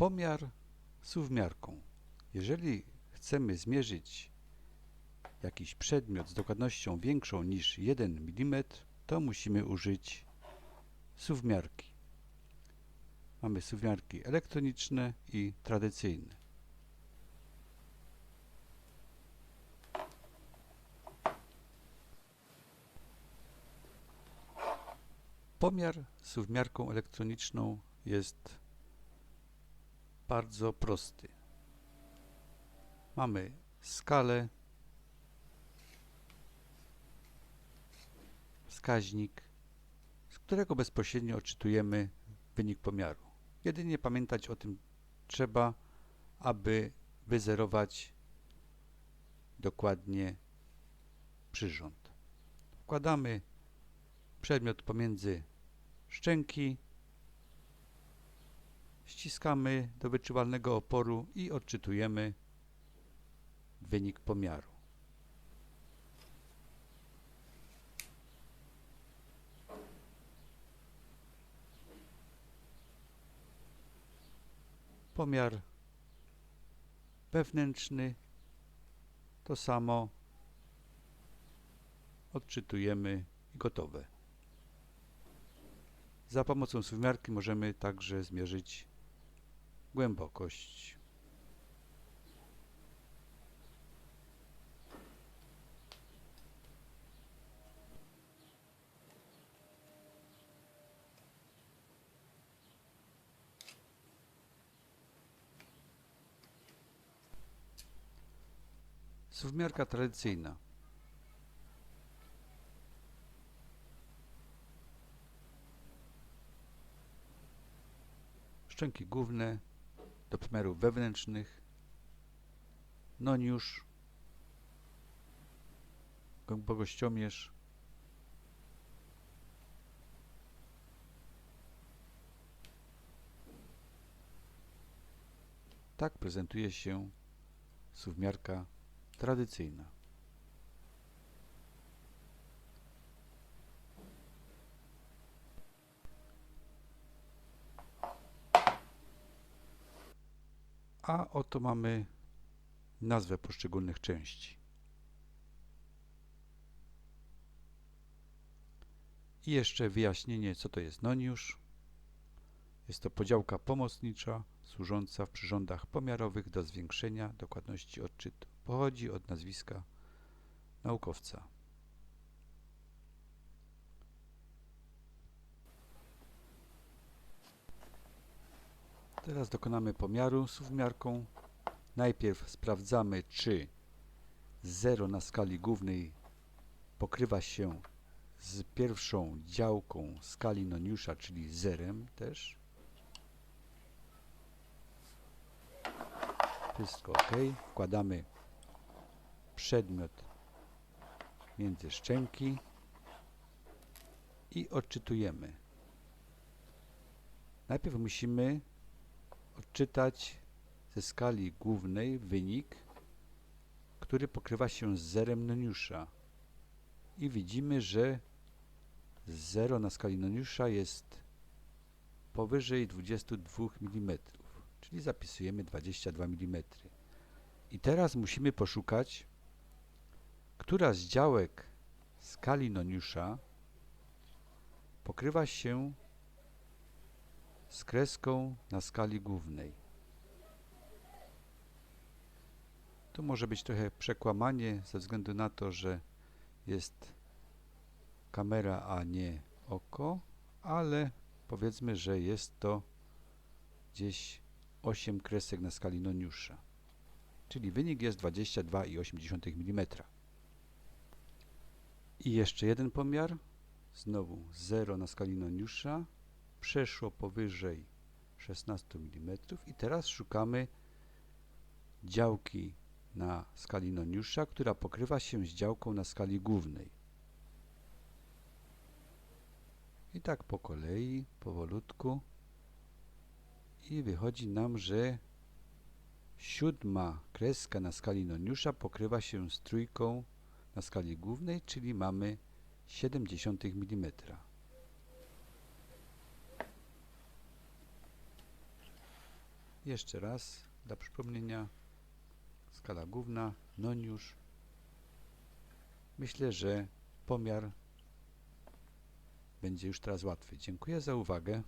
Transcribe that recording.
Pomiar suwmiarką. Jeżeli chcemy zmierzyć jakiś przedmiot z dokładnością większą niż 1 mm, to musimy użyć suwmiarki. Mamy suwmiarki elektroniczne i tradycyjne. Pomiar suwmiarką elektroniczną jest bardzo prosty. Mamy skalę, wskaźnik, z którego bezpośrednio odczytujemy wynik pomiaru. Jedynie pamiętać o tym trzeba, aby wyzerować dokładnie przyrząd. Wkładamy przedmiot pomiędzy szczęki, ściskamy do wyczuwalnego oporu i odczytujemy wynik pomiaru. Pomiar wewnętrzny to samo odczytujemy i gotowe. Za pomocą suwmiarki możemy także zmierzyć głębokość. Suwmiarka tradycyjna. Szczęki główne do pomiarów wewnętrznych, noniusz, głębokościomierz, Tak prezentuje się suwmiarka tradycyjna. A oto mamy nazwę poszczególnych części. I jeszcze wyjaśnienie, co to jest noniusz. Jest to podziałka pomocnicza służąca w przyrządach pomiarowych do zwiększenia dokładności odczytu. Pochodzi od nazwiska naukowca. Teraz dokonamy pomiaru suwmiarką. Najpierw sprawdzamy, czy 0 na skali głównej pokrywa się z pierwszą działką skali Noniusza, czyli zerem też. Wszystko ok. Wkładamy przedmiot między szczęki i odczytujemy. Najpierw musimy odczytać ze skali głównej wynik, który pokrywa się z zerem Noniusza. I widzimy, że 0 na skali Noniusza jest powyżej 22 mm, czyli zapisujemy 22 mm. I teraz musimy poszukać, która z działek skali Noniusza pokrywa się z kreską na skali głównej. Tu może być trochę przekłamanie ze względu na to, że jest kamera, a nie oko, ale powiedzmy, że jest to gdzieś 8 kresek na skali Noniusza. Czyli wynik jest 22,8 mm. I jeszcze jeden pomiar. Znowu 0 na skali Noniusza przeszło powyżej 16 mm i teraz szukamy działki na skali Noniusza, która pokrywa się z działką na skali głównej. I tak po kolei, powolutku i wychodzi nam, że siódma kreska na skali Noniusza pokrywa się z trójką na skali głównej, czyli mamy 0,7 mm. Jeszcze raz dla przypomnienia. Skala główna, noniusz. Myślę, że pomiar będzie już teraz łatwy. Dziękuję za uwagę.